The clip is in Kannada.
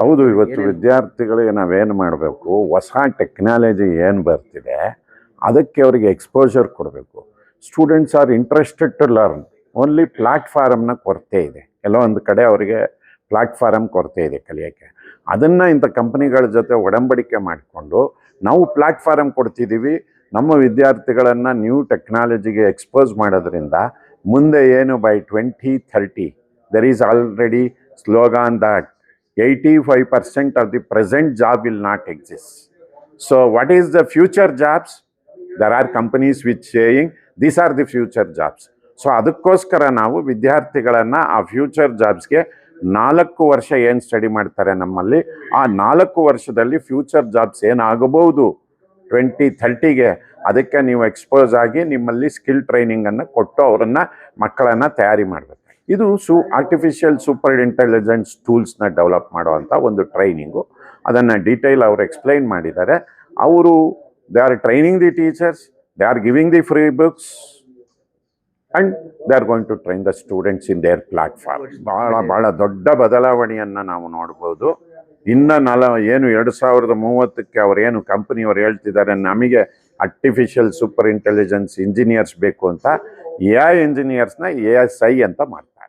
ಹೌದು ಇವತ್ತು ವಿದ್ಯಾರ್ಥಿಗಳಿಗೆ ನಾವೇನು ಮಾಡಬೇಕು? ಹೊಸ ಟೆಕ್ನಾಲಜಿ ಏನು ಬರ್ತಿದೆ? ಅದಕ್ಕೆ ಅವರಿಗೆ ಎಕ್ಸ್ಪೋಜರ್ ಕೊಡಬೇಕು. Students are interested to learn only ಪ್ಲ್ಯಾಟ್ಫಾರಮ್ನ ಕೊರತೆ ಇದೆ. ಕೆಲವೊಂದು ಕಡೆ ಅವರಿಗೆ ಪ್ಲ್ಯಾಟ್ಫಾರಮ್ ಕೊರತೆ ಇದೆ ಕಲಿಯೋಕ್ಕೆ. ಅದನ್ನು ಇಂಥ ಕಂಪ್ನಿಗಳ ಜೊತೆ ಒಡಂಬಡಿಕೆ ಮಾಡಿಕೊಂಡು ನಾವು ಪ್ಲ್ಯಾಟ್ಫಾರಮ್ ಕೊಡ್ತಿದ್ದೀವಿ ನಮ್ಮ ವಿದ್ಯಾರ್ಥಿಗಳನ್ನು ನ್ಯೂ ಟೆಕ್ನಾಲಜಿಗೆ ಎಕ್ಸ್ಪೋಸ್ ಮಾಡೋದ್ರಿಂದ ಮುಂದೆ ಏನು by twenty thirty there is already slogan that eighty five percent of the present job will not exist so what is the future jobs there are which saying saying are the future jobs so ಅದಕ್ಕೋಸ್ಕರ ನಾವು ವಿದ್ಯಾರ್ಥಿಗಳನ್ನು ಆ ಫ್ಯೂಚರ್ ಜಾಬ್ಸ್ಗೆ ನಾಲ್ಕು ವರ್ಷ ಏನು ಸ್ಟಡಿ ಮಾಡ್ತಾರೆ ನಮ್ಮಲ್ಲಿ ಆ ನಾಲ್ಕು ವರ್ಷದಲ್ಲಿ ಫ್ಯೂಚರ್ ಜಾಬ್ಸ್ ಏನಾಗಬಹುದು ಟ್ವೆಂಟಿ ಥರ್ಟಿಗೆ ಅದಕ್ಕೆ ನೀವು ಎಕ್ಸ್ಪೋಸ್ ಆಗಿ ನಿಮ್ಮಲ್ಲಿ ಸ್ಕಿಲ್ ಟ್ರೈನಿಂಗನ್ನು ಕೊಟ್ಟು ಅವರನ್ನು ಮಕ್ಕಳನ್ನು ತಯಾರಿ ಮಾಡಬೇಕು ಇದು ಸು ಆರ್ಟಿಫಿಷಿಯಲ್ ಸೂಪರ್ ಇಂಟೆಲಿಜೆನ್ಸ್ ಟೂಲ್ಸ್ನ ಡೆವಲಪ್ ಮಾಡುವಂಥ ಒಂದು ಟ್ರೈನಿಂಗು ಅದನ್ನು ಡೀಟೇಲ್ ಅವರು ಎಕ್ಸ್ಪ್ಲೈನ್ ಮಾಡಿದ್ದಾರೆ. ಅವರು they are training the teachers they are giving the free books and they are going to train the students in their platform ಭಾಳ ಭಾಳ ದೊಡ್ಡ ಬದಲಾವಣೆಯನ್ನು ನಾವು ನೋಡ್ಬೋದು. ಇನ್ನು ನಲ, ಏನು ಎರಡು ಸಾವಿರದ ಮೂವತ್ತಕ್ಕೆ ಅವರೇನು ಕಂಪನಿಯವ್ರು ಹೇಳ್ತಿದ್ದಾರೆ, ನಮಗೆ ಆರ್ಟಿಫಿಷಿಯಲ್ ಸೂಪರ್ ಇಂಟೆಲಿಜೆನ್ಸ್ ಇಂಜಿನಿಯರ್ಸ್ ಬೇಕು ಅಂತ ಎ ಐ ಇಂಜಿನಿಯರ್ಸ್ನ ಎ ಎಸ್ ಐ ಅಂತ ಮಾಡ್ತಾರೆ.